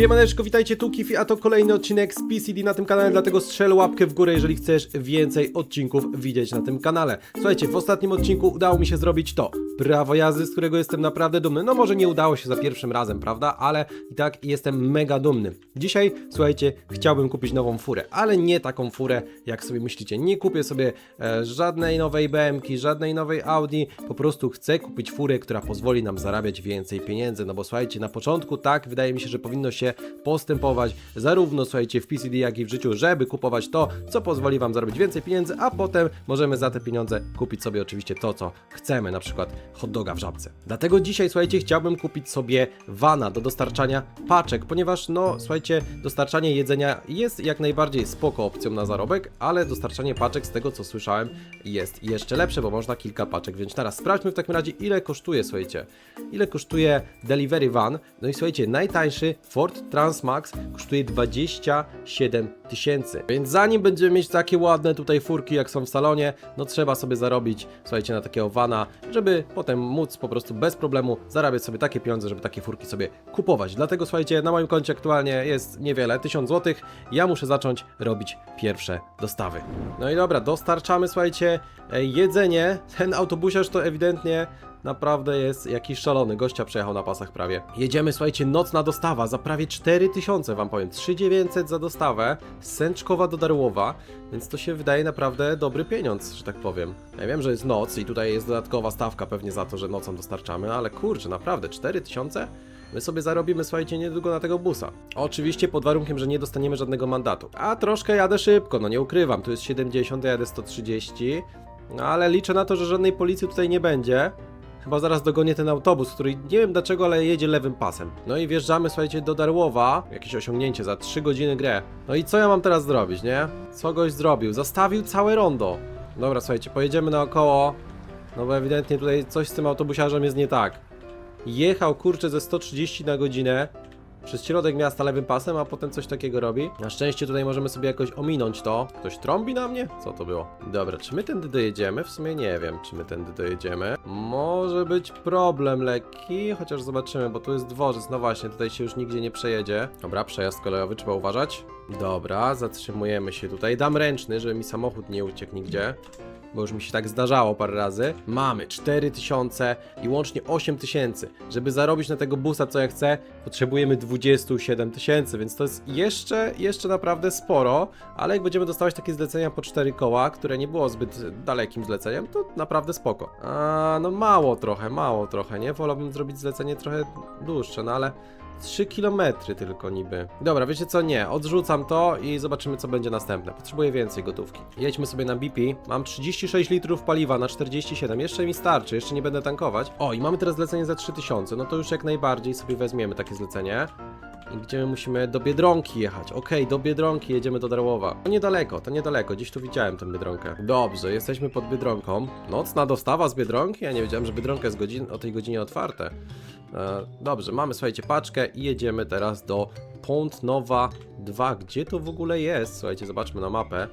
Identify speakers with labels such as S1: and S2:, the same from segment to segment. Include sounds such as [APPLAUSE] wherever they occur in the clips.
S1: Siemaneczko, witajcie tu Kifi, a to kolejny odcinek z PCD na tym kanale, dlatego strzel łapkę w górę, jeżeli chcesz więcej odcinków widzieć na tym kanale. Słuchajcie, w ostatnim odcinku udało mi się zrobić to. Prawo jazdy, z którego jestem naprawdę dumny. No może nie udało się za pierwszym razem, prawda? Ale i tak jestem mega dumny. Dzisiaj, słuchajcie, chciałbym kupić nową furę, ale nie taką furę, jak sobie myślicie. Nie kupię sobie e, żadnej nowej BM-ki, żadnej nowej Audi, po prostu chcę kupić furę, która pozwoli nam zarabiać więcej pieniędzy. No bo słuchajcie, na początku tak, wydaje mi się, że powinno się postępować zarówno, słuchajcie, w PCD, jak i w życiu, żeby kupować to, co pozwoli wam zarobić więcej pieniędzy, a potem możemy za te pieniądze kupić sobie oczywiście to, co chcemy, na przykład hot doga w żabce. Dlatego dzisiaj, słuchajcie, chciałbym kupić sobie vana do dostarczania paczek, ponieważ, no, słuchajcie, dostarczanie jedzenia jest jak najbardziej spoko opcją na zarobek, ale dostarczanie paczek, z tego co słyszałem, jest jeszcze lepsze, bo można kilka paczek wziąć naraz. Sprawdźmy w takim razie, ile kosztuje, słuchajcie, ile kosztuje Delivery Van. No i słuchajcie, najtańszy Ford Transmax kosztuje 27 tysięcy. Więc zanim będziemy mieć takie ładne tutaj furki, jak są w salonie, no trzeba sobie zarobić, słuchajcie, na takiego vana, żeby potem móc po prostu bez problemu zarabiać sobie takie pieniądze, żeby takie furki sobie kupować. Dlatego słuchajcie, na moim koncie aktualnie jest niewiele, 1000 zł. Ja muszę zacząć robić pierwsze dostawy. No i dobra, dostarczamy, słuchajcie, e, jedzenie. Ten autobusiarz to ewidentnie naprawdę jest jakiś szalony. Gościa przejechał na pasach prawie. Jedziemy, słuchajcie, nocna dostawa za prawie 4000, wam powiem. 3900 za dostawę z Sęczkowa do Darłowa, więc to się wydaje naprawdę dobry pieniądz, że tak powiem. Ja wiem, że jest noc i tutaj jest dodatkowa stawka pewnie za to, że nocą dostarczamy, ale kurczę, naprawdę 4000? My sobie zarobimy, słuchajcie, niedługo na tego busa. Oczywiście pod warunkiem, że nie dostaniemy żadnego mandatu. A troszkę jadę szybko, no nie ukrywam. Tu jest 70, ja jadę 130. No ale liczę na to, że żadnej policji tutaj nie będzie. Chyba zaraz dogonię ten autobus, który nie wiem dlaczego, ale jedzie lewym pasem. No i wjeżdżamy, słuchajcie, do Darłowa. Jakieś osiągnięcie za 3 godziny grę. No i co ja mam teraz zrobić, nie? Co goś zrobił? Zastawił całe rondo. Dobra, słuchajcie, pojedziemy naokoło. No bo ewidentnie tutaj coś z tym autobusiarzem jest nie tak. Jechał, kurczę, ze 130 na godzinę przez środek miasta lewym pasem, a potem coś takiego robi. Na szczęście tutaj możemy sobie jakoś ominąć to. Ktoś trąbi na mnie? Co to było? Dobra, czy my tędy dojedziemy? W sumie nie wiem, czy my tędy dojedziemy. Może być problem lekki, chociaż zobaczymy, bo tu jest dworzec. No właśnie, tutaj się już nigdzie nie przejedzie. Dobra, przejazd kolejowy, trzeba uważać. Dobra, zatrzymujemy się tutaj. Dam ręczny, żeby mi samochód nie uciekł nigdzie bo już mi się tak zdarzało parę razy. Mamy 4000 i łącznie 8000. Żeby zarobić na tego busa, co ja chcę, potrzebujemy 27 tysięcy, więc to jest jeszcze, jeszcze naprawdę sporo, ale jak będziemy dostawać takie zlecenia po 4 koła, które nie było zbyt dalekim zleceniem, to naprawdę spoko. A, no mało trochę, mało trochę, nie? Wolałbym zrobić zlecenie trochę dłuższe, no ale 3 km tylko niby. Dobra, wiecie co? Nie, odrzucam to i zobaczymy co będzie następne. Potrzebuję więcej gotówki. Jedźmy sobie na BP. Mam 36 litrów paliwa na 47. Jeszcze mi starczy, jeszcze nie będę tankować. O, i mamy teraz zlecenie za 3000. No to już jak najbardziej sobie weźmiemy takie zlecenie. Gdzie my musimy? Do Biedronki jechać. Okej, do Biedronki jedziemy do Darłowa. To niedaleko, to niedaleko. Gdzieś tu widziałem tę Biedronkę. Dobrze, jesteśmy pod Biedronką. Nocna dostawa z Biedronki? Ja nie wiedziałem, że Biedronka jest godzin o tej godzinie otwarte. E, dobrze, mamy, słuchajcie, paczkę i jedziemy teraz do Pont Nowa 2. Gdzie to w ogóle jest? Słuchajcie, zobaczmy na mapę.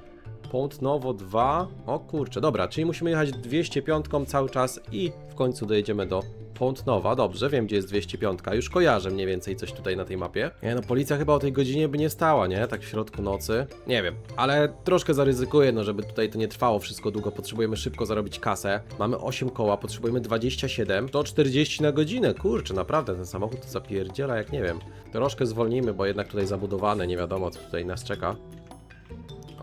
S1: Pont Nowo 2. O kurczę, dobra, czyli musimy jechać 205 cały czas i w końcu dojedziemy do Pont Nowa. Dobrze, wiem gdzie jest 205. Już kojarzę mniej więcej coś tutaj na tej mapie. Nie no, policja chyba o tej godzinie by nie stała, nie? Tak w środku nocy. Nie wiem, ale troszkę zaryzykuję, no żeby tutaj to nie trwało wszystko długo. Potrzebujemy szybko zarobić kasę. Mamy 8 koła, potrzebujemy 27. To 40 na godzinę. Kurczę, naprawdę ten samochód zapierdziela jak nie wiem. Troszkę zwolnijmy, bo jednak tutaj zabudowane, nie wiadomo co tutaj nas czeka.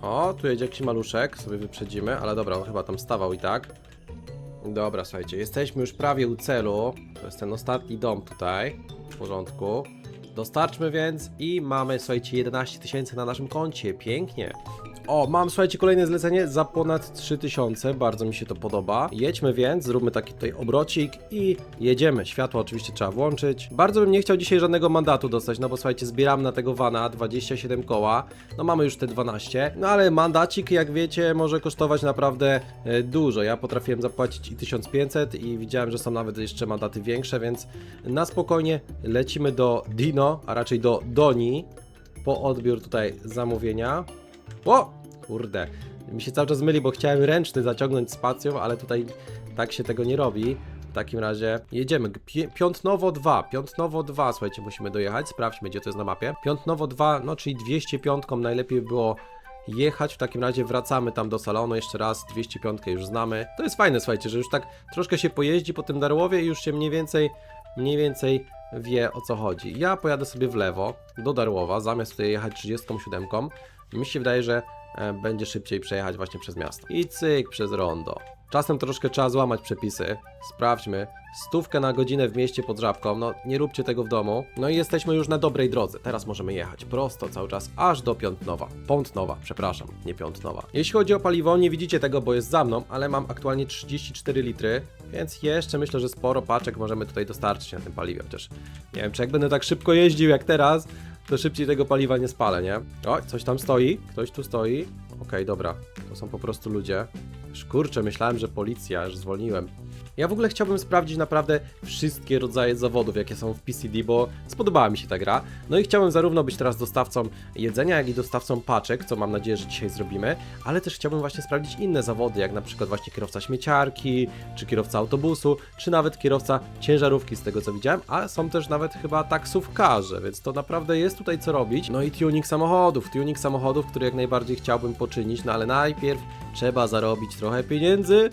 S1: O, tu jedzie jakiś maluszek, sobie wyprzedzimy, ale dobra, on chyba tam stawał i tak. Dobra, słuchajcie, jesteśmy już prawie u celu. To jest ten ostatni dom tutaj. W porządku. Dostarczmy więc i mamy, słuchajcie, 11 tysięcy na naszym koncie. Pięknie. O, mam, słuchajcie, kolejne zlecenie za ponad 3000. Bardzo mi się to podoba. Jedźmy więc, zróbmy taki tutaj obrocik i jedziemy. Światło oczywiście trzeba włączyć. Bardzo bym nie chciał dzisiaj żadnego mandatu dostać, no bo słuchajcie, zbieram na tego vana 27 koła. No mamy już te 12. No ale mandacik, jak wiecie, może kosztować naprawdę e, dużo. Ja potrafiłem zapłacić i 1500 i widziałem, że są nawet jeszcze mandaty większe, więc na spokojnie lecimy do Dino, a raczej do Doni po odbiór tutaj zamówienia. O! Kurde. Mi się cały czas myli, bo chciałem ręczny zaciągnąć spacją, ale tutaj tak się tego nie robi. W takim razie jedziemy. Pi- Piątnowo 2, Piątnowo 2, słuchajcie, musimy dojechać. Sprawdźmy, gdzie to jest na mapie. Piątnowo 2, no czyli 205 najlepiej by było jechać. W takim razie wracamy tam do salonu jeszcze raz. 205 już znamy. To jest fajne, słuchajcie, że już tak troszkę się pojeździ po tym Darłowie i już się mniej więcej, mniej więcej wie o co chodzi. Ja pojadę sobie w lewo do Darłowa, zamiast tutaj jechać 37. Mi się wydaje, że będzie szybciej przejechać właśnie przez miasto. I cyk przez rondo. Czasem troszkę trzeba złamać przepisy. Sprawdźmy. Stówkę na godzinę w mieście pod żabką. No, nie róbcie tego w domu. No i jesteśmy już na dobrej drodze. Teraz możemy jechać prosto cały czas aż do Piątnowa. Pątnowa, przepraszam, nie Piątnowa. Jeśli chodzi o paliwo, nie widzicie tego, bo jest za mną, ale mam aktualnie 34 litry, więc jeszcze myślę, że sporo paczek możemy tutaj dostarczyć na tym paliwie. Chociaż nie wiem, czy jak będę tak szybko jeździł jak teraz, to szybciej tego paliwa nie spalę, nie? O, coś tam stoi, ktoś tu stoi. Okej, dobra, to są po prostu ludzie. Kurczę, myślałem, że policja, już zwolniłem. Ja w ogóle chciałbym sprawdzić naprawdę wszystkie rodzaje zawodów, jakie są w PCD, bo spodobała mi się ta gra. No i chciałbym zarówno być teraz dostawcą jedzenia, jak i dostawcą paczek, co mam nadzieję, że dzisiaj zrobimy, ale też chciałbym właśnie sprawdzić inne zawody, jak na przykład właśnie kierowca śmieciarki, czy kierowca autobusu, czy nawet kierowca ciężarówki z tego co widziałem, a są też nawet chyba taksówkarze, więc to naprawdę jest tutaj co robić. No i tuning samochodów, tuning samochodów, który jak najbardziej chciałbym poczynić, no ale najpierw trzeba zarobić trochę pieniędzy.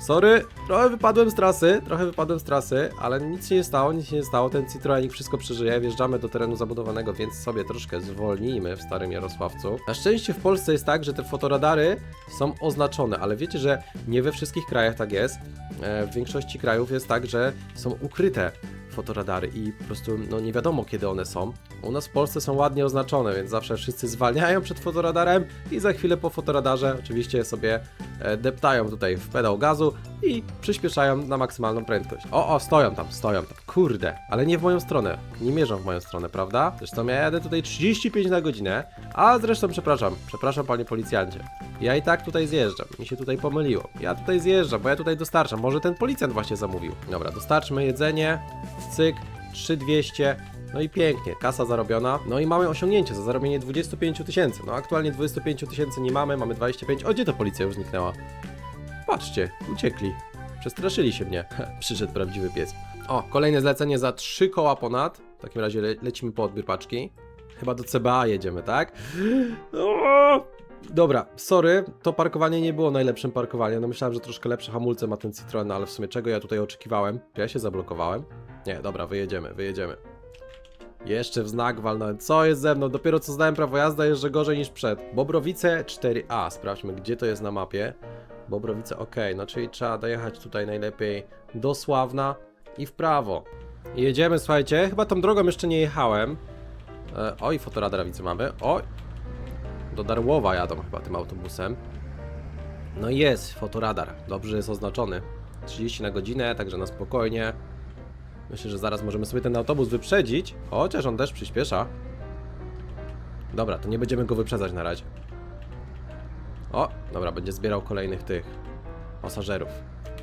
S1: Sorry, trochę wypadłem z trasy, trochę wypadłem z trasy, ale nic się nie stało, nic się nie stało, ten Citroenik wszystko przeżyje, wjeżdżamy do terenu zabudowanego, więc sobie troszkę zwolnijmy w Starym Jarosławcu. Na szczęście w Polsce jest tak, że te fotoradary są oznaczone, ale wiecie, że nie we wszystkich krajach tak jest. E, W większości krajów jest tak, że są ukryte fotoradary i po prostu no nie wiadomo kiedy one są. U nas w Polsce są ładnie oznaczone, więc zawsze wszyscy zwalniają przed fotoradarem i za chwilę po fotoradarze oczywiście sobie e, deptają tutaj w pedał gazu i przyspieszają na maksymalną prędkość. O, o, stoją tam, stoją tam. Kurde, ale nie w moją stronę. Nie mierzą w moją stronę, prawda? Zresztą ja jadę tutaj 35 na godzinę, a zresztą przepraszam, przepraszam panie policjancie. Ja i tak tutaj zjeżdżam, mi się tutaj pomyliło. Ja tutaj zjeżdżam, bo ja tutaj dostarczam. Może ten policjant właśnie zamówił. Dobra, dostarczmy jedzenie, cyk, 3200. No i pięknie, kasa zarobiona. No i mamy osiągnięcie za zarobienie 25 tysięcy. No aktualnie 25 tysięcy nie mamy, mamy 25. O, gdzie ta policja już zniknęła? Patrzcie, uciekli. Przestraszyli się mnie. [LAUGHS] Przyszedł prawdziwy pies. O, kolejne zlecenie za 3 koła ponad. W takim razie le lecimy po odbiór paczki. Chyba do CBA jedziemy, tak? [GASPS] Dobra, sorry, to parkowanie nie było najlepszym parkowaniem. No myślałem, że troszkę lepsze hamulce ma ten Citroen, no ale w sumie czego ja tutaj oczekiwałem? Ja się zablokowałem? Nie, dobra, wyjedziemy, wyjedziemy. Jeszcze w znak walnąłem. Co jest ze mną? Dopiero co zdałem prawo jazdy, jeszcze gorzej niż przed. Bobrowice 4A. Sprawdźmy, gdzie to jest na mapie. Bobrowice, ok, no czyli trzeba dojechać tutaj najlepiej do Sławna i w prawo. Jedziemy, słuchajcie, chyba tą drogą jeszcze nie jechałem. E, oj, fotoradar widzę mamy. Oj, do Darłowa jadą chyba tym autobusem. No i jest fotoradar, dobrze jest oznaczony. 30 na godzinę, także na spokojnie. Myślę, że zaraz możemy sobie ten autobus wyprzedzić, chociaż on też przyspiesza. Dobra, to nie będziemy go wyprzedzać na razie. O, dobra, będzie zbierał kolejnych tych pasażerów.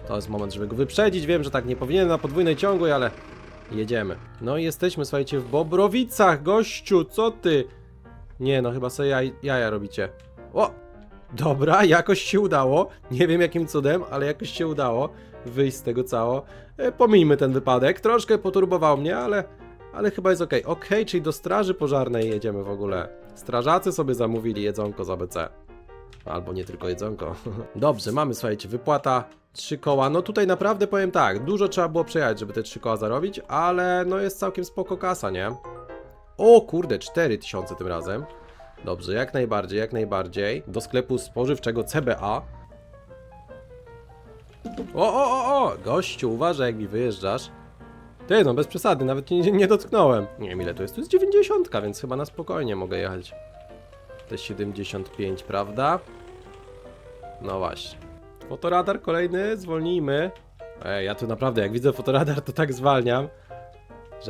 S1: To jest moment, żeby go wyprzedzić. Wiem, że tak nie powinienem na podwójnej ciągłej, ale jedziemy. No i jesteśmy, słuchajcie, w Bobrowicach, gościu, co ty? Nie, no chyba sobie jaj, jaja robicie. O! Dobra, jakoś się udało. Nie wiem jakim cudem, ale jakoś się udało wyjść z tego cało. E, pomijmy ten wypadek. Troszkę poturbował mnie, ale, ale chyba jest ok. Ok, czyli do straży pożarnej jedziemy w ogóle. Strażacy sobie zamówili jedzonko z ABC. Albo nie tylko jedzonko. [LAUGHS] Dobrze, mamy, słuchajcie, wypłata trzy koła. No tutaj naprawdę powiem tak, dużo trzeba było przejechać, żeby te trzy koła zarobić, ale no jest całkiem spoko kasa, nie? O kurde, 4000 tym razem. Dobrze, jak najbardziej, jak najbardziej. Do sklepu spożywczego CBA. O, o, o, o! Gościu, uważaj jak mi wyjeżdżasz. Ty, no bez przesady, nawet nie, nie dotknąłem. Nie wiem ile to jest, to jest 90, więc chyba na spokojnie mogę jechać. Jest 75, prawda? No właśnie. Fotoradar kolejny, zwolnijmy. Ej, ja tu naprawdę, jak widzę fotoradar, to tak zwalniam.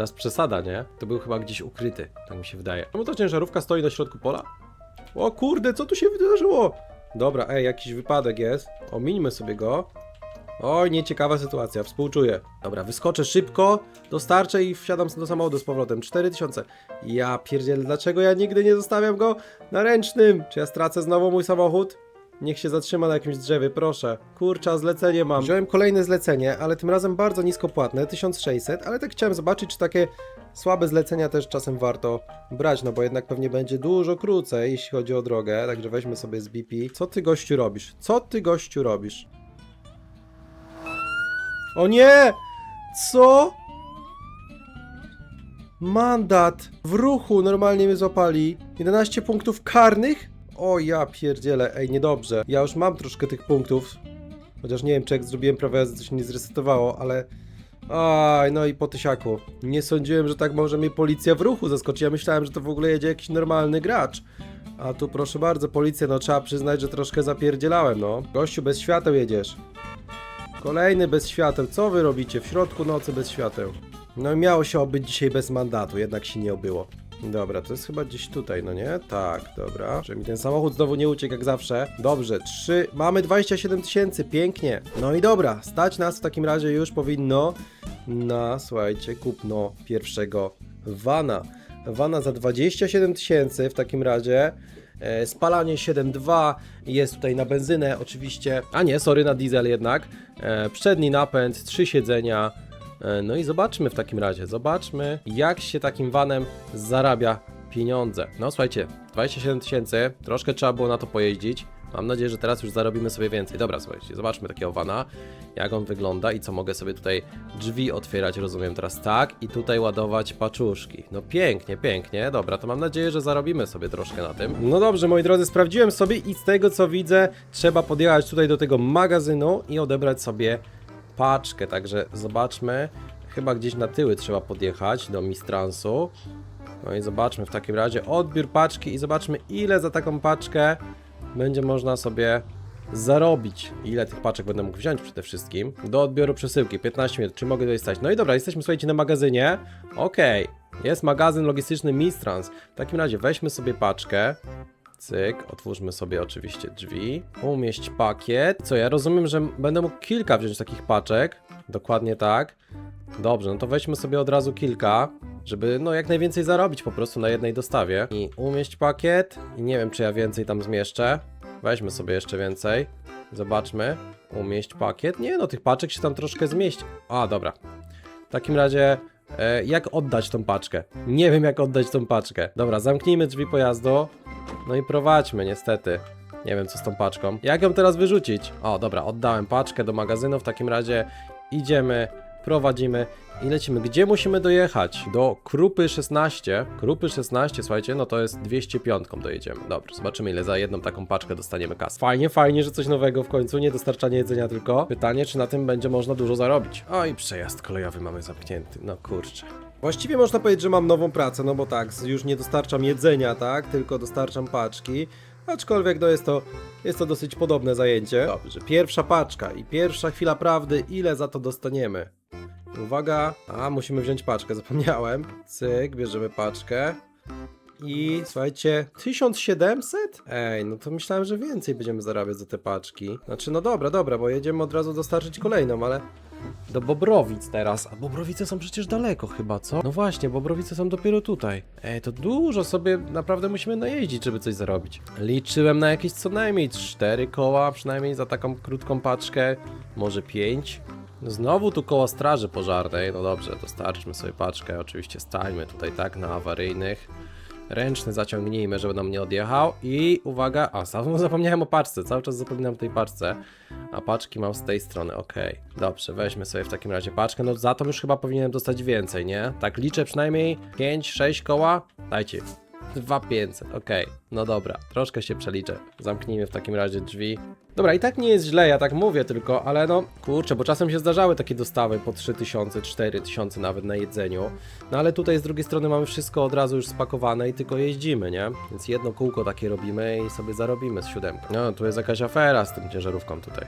S1: Aż przesada, nie? To był chyba gdzieś ukryty, tak mi się wydaje. Czemu ta ciężarówka stoi na środku pola? O kurde, co tu się wydarzyło? Dobra, ej, jakiś wypadek jest. Omińmy sobie go. Oj, nieciekawa sytuacja, współczuję. Dobra, wyskoczę szybko, dostarczę i wsiadam do samochodu z powrotem. 4000. Ja pierdzielę, dlaczego ja nigdy nie zostawiam go na ręcznym? Czy ja stracę znowu mój samochód? Niech się zatrzyma na jakimś drzewie, proszę. Kurczę, zlecenie mam. Wziąłem kolejne zlecenie, ale tym razem bardzo niskopłatne, 1600, ale tak chciałem zobaczyć, czy takie słabe zlecenia też czasem warto brać, no bo jednak pewnie będzie dużo krócej, jeśli chodzi o drogę, także weźmy sobie z BP. Co ty gościu robisz? Co ty gościu robisz? O nie! Co? Mandat w ruchu normalnie mnie złapali. 11 punktów karnych? O ja pierdzielę, ej niedobrze. Ja już mam troszkę tych punktów. Chociaż nie wiem czy jak zrobiłem prawo jazdy to się nie zresetowało, ale... Aj, no i po tysiaku. Nie sądziłem, że tak może mnie policja w ruchu zaskoczy. Ja myślałem, że to w ogóle jedzie jakiś normalny gracz. A tu proszę bardzo, policja, no trzeba przyznać, że troszkę zapierdzielałem, no. Gościu, bez świateł jedziesz. Kolejny bez świateł. Co wy robicie? W środku nocy bez świateł. No i miało się obyć dzisiaj bez mandatu, jednak się nie obyło. Dobra, to jest chyba gdzieś tutaj, no nie? Tak, dobra. Że mi ten samochód znowu nie uciekł jak zawsze. Dobrze, 3. Mamy 27 tysięcy, pięknie. No i dobra, stać nas w takim razie już powinno na, słuchajcie, kupno pierwszego vana. Vana za 27 tysięcy w takim razie. E, Spalanie 7.2 jest tutaj na benzynę oczywiście, a nie, sorry, na diesel jednak. E, Przedni napęd, trzy siedzenia. E, No i zobaczmy w takim razie, zobaczmy jak się takim vanem zarabia pieniądze. No słuchajcie, 27 tysięcy, troszkę trzeba było na to pojeździć. Mam nadzieję, że teraz już zarobimy sobie więcej. Dobra, słuchajcie, zobaczmy takiego vana, jak on wygląda i co mogę sobie tutaj drzwi otwierać, rozumiem teraz tak, i tutaj ładować paczuszki. No pięknie, pięknie, dobra, to mam nadzieję, że zarobimy sobie troszkę na tym. No dobrze, moi drodzy, sprawdziłem sobie i z tego co widzę, trzeba podjechać tutaj do tego magazynu i odebrać sobie paczkę, także zobaczmy. Chyba gdzieś na tyły trzeba podjechać do Mistransu. No i zobaczmy w takim razie odbiór paczki i zobaczmy ile za taką paczkę będzie można sobie zarobić. Ile tych paczek będę mógł wziąć przede wszystkim. Do odbioru przesyłki 15 minut. Czy mogę tutaj stać? No i dobra, jesteśmy słuchajcie na magazynie. Okej. Jest magazyn logistyczny Mistrans. W takim razie weźmy sobie paczkę. Cyk, otwórzmy sobie oczywiście drzwi. Umieść pakiet. Co, ja rozumiem, że będę mógł kilka wziąć takich paczek. Dokładnie tak. Dobrze, no to weźmy sobie od razu kilka, żeby no jak najwięcej zarobić po prostu na jednej dostawie. I umieść pakiet. I nie wiem, czy ja więcej tam zmieszczę. Weźmy sobie jeszcze więcej. Zobaczmy. Umieść pakiet. Nie no, tych paczek się tam troszkę zmieści. A, dobra. W takim razie, e, jak oddać tą paczkę? Nie wiem, jak oddać tą paczkę. Dobra, zamknijmy drzwi pojazdu. No i prowadźmy, niestety. Nie wiem, co z tą paczką. Jak ją teraz wyrzucić? O, dobra, oddałem paczkę do magazynu. W takim razie idziemy, prowadzimy i lecimy. Gdzie musimy dojechać? Do Krupy 16. Krupy 16, słuchajcie, no to jest 205 dojedziemy. Dobrze, zobaczymy ile za jedną taką paczkę dostaniemy kas. Fajnie, fajnie, że coś nowego w końcu, nie dostarczanie jedzenia tylko. Pytanie, czy na tym będzie można dużo zarobić. Oj, przejazd kolejowy mamy zamknięty, no kurczę. Właściwie można powiedzieć, że mam nową pracę, no bo tak, już nie dostarczam jedzenia, tak, tylko dostarczam paczki. Aczkolwiek no jest to, jest to dosyć podobne zajęcie. Dobrze, pierwsza paczka i pierwsza chwila prawdy, ile za to dostaniemy? Uwaga, a musimy wziąć paczkę, zapomniałem. Cyk, bierzemy paczkę. I słuchajcie, 1700? Ej, no to myślałem, że więcej będziemy zarabiać za te paczki. Znaczy, no dobra, dobra, bo jedziemy od razu dostarczyć kolejną, ale do Bobrowic teraz. A Bobrowice są przecież daleko chyba, co? No właśnie, Bobrowice są dopiero tutaj. Ej, to dużo sobie naprawdę musimy najeździć, żeby coś zarobić. Liczyłem na jakieś co najmniej 4 koła, przynajmniej za taką krótką paczkę. Może 5. Znowu tu koło straży pożarnej. No dobrze, dostarczmy sobie paczkę. Oczywiście stajmy tutaj tak na awaryjnych. Ręczny zaciągnijmy, żeby nam nie odjechał. I uwaga, a sam [LAUGHS] zapomniałem o paczce. Cały czas zapominam o tej paczce. A paczki mam z tej strony, okej. Dobrze, weźmy sobie w takim razie paczkę. No za to już chyba powinienem dostać więcej, nie? Tak liczę przynajmniej 5-6 koła. Dajcie. 2500, okej. No dobra, troszkę się przeliczę. Zamknijmy w takim razie drzwi. Dobra, i tak nie jest źle, ja tak mówię tylko, ale no, kurczę, bo czasem się zdarzały takie dostawy po 3000, 4000 nawet na jedzeniu. No ale tutaj z drugiej strony mamy wszystko od razu już spakowane i tylko jeździmy, nie? Więc jedno kółko takie robimy i sobie zarobimy z siódemką. No, tu jest jakaś afera z tym ciężarówką tutaj.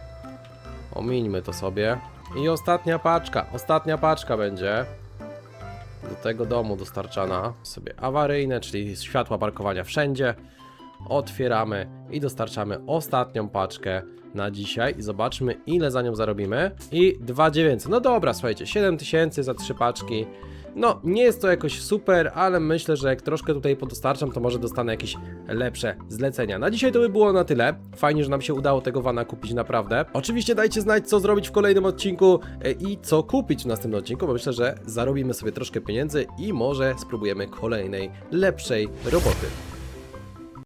S1: Omińmy to sobie. I ostatnia paczka, ostatnia paczka będzie do tego domu dostarczana sobie awaryjne, czyli światła parkowania wszędzie. Otwieramy i dostarczamy ostatnią paczkę na dzisiaj i zobaczmy ile za nią zarobimy. I 2900. No dobra, słuchajcie, 7000 za trzy paczki. No, nie jest to jakoś super, ale myślę, że jak troszkę tutaj podostarczam, to może dostanę jakieś lepsze zlecenia. Na dzisiaj to by było na tyle. Fajnie, że nam się udało tego vana kupić naprawdę. Oczywiście dajcie znać, co zrobić w kolejnym odcinku e, i co kupić w następnym odcinku, bo myślę, że zarobimy sobie troszkę pieniędzy i może spróbujemy kolejnej, lepszej roboty.